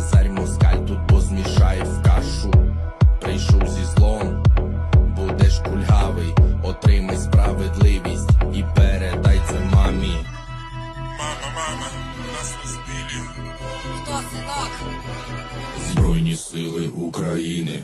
Лазарь москаль тут позмішає в кашу. Прийшов зі злом, будеш кульгавий, отримай справедливість і передай це мамі. Мама, мама, нас не збили. Хто синок? Збройні сили України.